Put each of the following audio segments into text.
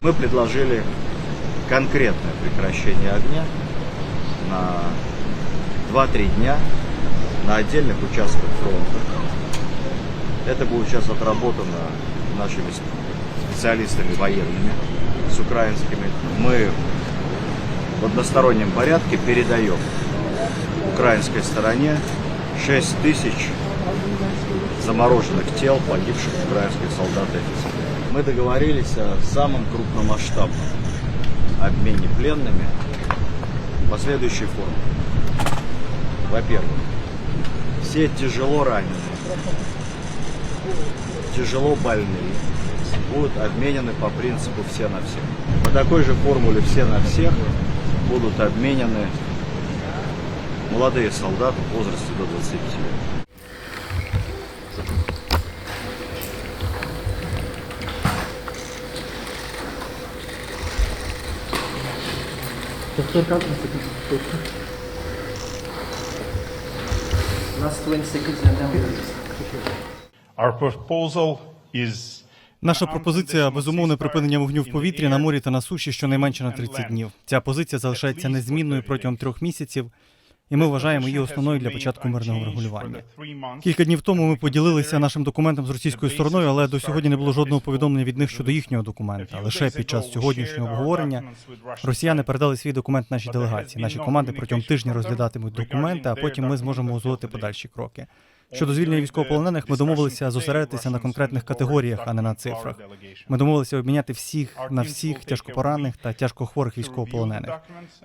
Мы предложили конкретное прекращение огня на 2-3 дня на отдельных участках фронта. Это будет сейчас отработано нашими специалистами военными с украинскими. Мы в одностороннем порядке передаем украинской стороне 6 тысяч замороженных тел погибших украинских солдат и офицеров. Мы договорились о самом крупномасштабном обмене пленными по следующей форме. Во-первых, все тяжело раненые, тяжело больные будут обменены по принципу все на всех. По такой же формуле все на всех будут обменены молодые солдаты в возрасте до 25 лет. Last 20 seconds Our proposal is Наша пропозиція безумовне припинення вогню в повітрі на морі та на суші щонайменше на 30 днів. Ця позиція залишається незмінною протягом трьох місяців, і ми вважаємо її основною для початку мирного врегулювання. Кілька днів тому ми поділилися нашим документом з російською стороною, але до сьогодні не було жодного повідомлення від них щодо їхнього документа. Лише під час сьогоднішнього обговорення росіяни передали свій документ нашій делегації. Наші команди протягом тижня розглядатимуть документи, а потім ми зможемо узгодити подальші кроки. Щодо звільнення військовополонених, ми домовилися зосередитися на конкретних категоріях, а не на цифрах. Ми домовилися обміняти всіх на всіх тяжкопоранених та тяжкохворих військовополонених.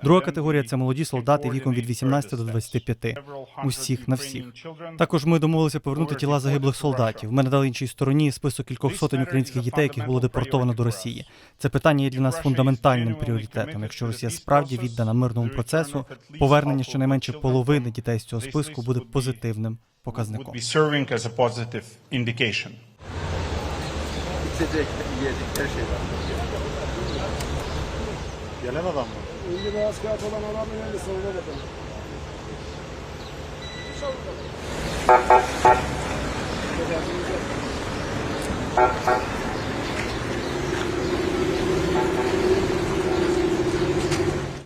Друга категорія це молоді солдати віком від 18 до 25. Усіх на всіх. Також ми домовилися повернути тіла загиблих солдатів. Ми надали іншій стороні список кількох сотень українських дітей, яких було депортовано до Росії. Це питання є для нас фундаментальним пріоритетом. Якщо Росія справді віддана мирному процесу, повернення щонайменше половини дітей з цього списку буде позитивним показником. be serving as a positive indication. İçecek, yiyecek her şey var. Gelen adam mı? İlgili beyaz kağıt olan adamın elini sonuna bakalım.